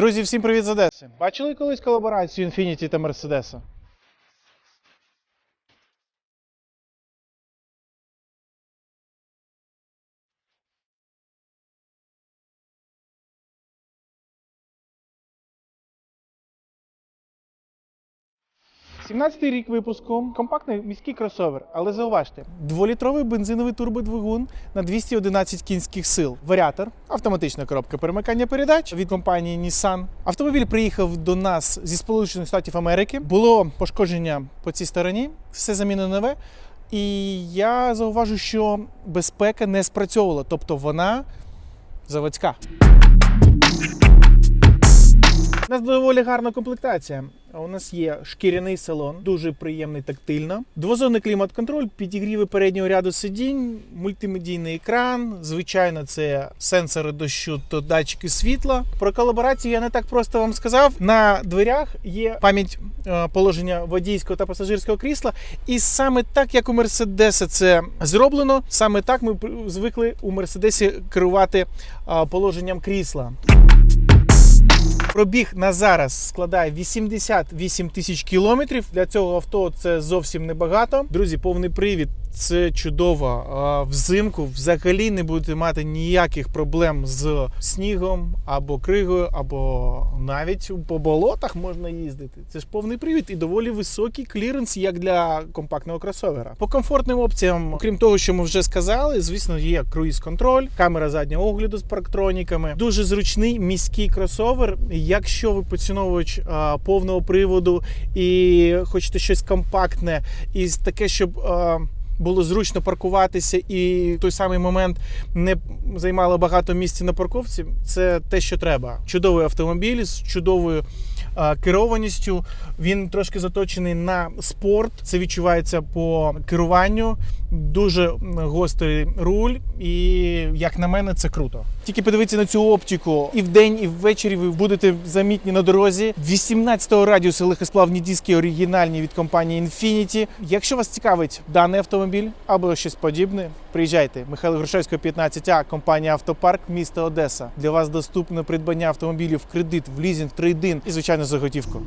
Друзі, всім привіт з Одеси. Бачили колись колаборацію Infiniti та Мерседеса? – 17-й рік випуску, компактний міський кросовер, але зауважте, дволітровий бензиновий турбодвигун на 211 кінських сил, варіатор, автоматична коробка перемикання передач від компанії Nissan. Автомобіль приїхав до нас зі Сполучених Штатів Америки. Було пошкодження по цій стороні, все замінено нове. І я зауважу, що безпека не спрацьовувала, тобто вона заводська. У нас доволі гарна комплектація. У нас є шкіряний салон, дуже приємний тактильно. Двозонний клімат-контроль, підігріви переднього ряду сидінь, мультимедійний екран. Звичайно, це сенсори дощу та датчики світла. Про колаборацію я не так просто вам сказав. На дверях є пам'ять е, положення водійського та пасажирського крісла. І саме так, як у Мерседеса це зроблено, саме так ми звикли у Мерседесі керувати е, положенням крісла. Пробіг на зараз складає 88 тисяч кілометрів. Для цього авто це зовсім небагато. Друзі, повний привід. Це чудово. Взимку взагалі не будете мати ніяких проблем з снігом або кригою, або навіть по болотах можна їздити. Це ж повний привід і доволі високий кліренс, як для компактного кросовера. По комфортним опціям, окрім того, що ми вже сказали, звісно, є круїз-контроль, камера заднього огляду з парктроніками. Дуже зручний міський кросовер. Якщо ви поціновувач повного приводу і хочете щось компактне і таке, щоб. Було зручно паркуватися і в той самий момент не займало багато місця на парковці. Це те, що треба. Чудовий автомобіль з чудовою керованістю. Він трошки заточений на спорт. Це відчувається по керуванню. Дуже гострий руль, і як на мене, це круто. Тільки подивіться на цю оптику і вдень, і ввечері ви будете замітні на дорозі. 18-го радіусу легкосплавні диски оригінальні від компанії Infiniti. Якщо вас цікавить даний автомобіль або щось подібне, приїжджайте. Михайло Грушевського, 15А, компанія Автопарк, місто Одеса. Для вас доступне придбання автомобілів в кредит, в лізінг, трейдин і звичайно за готівку.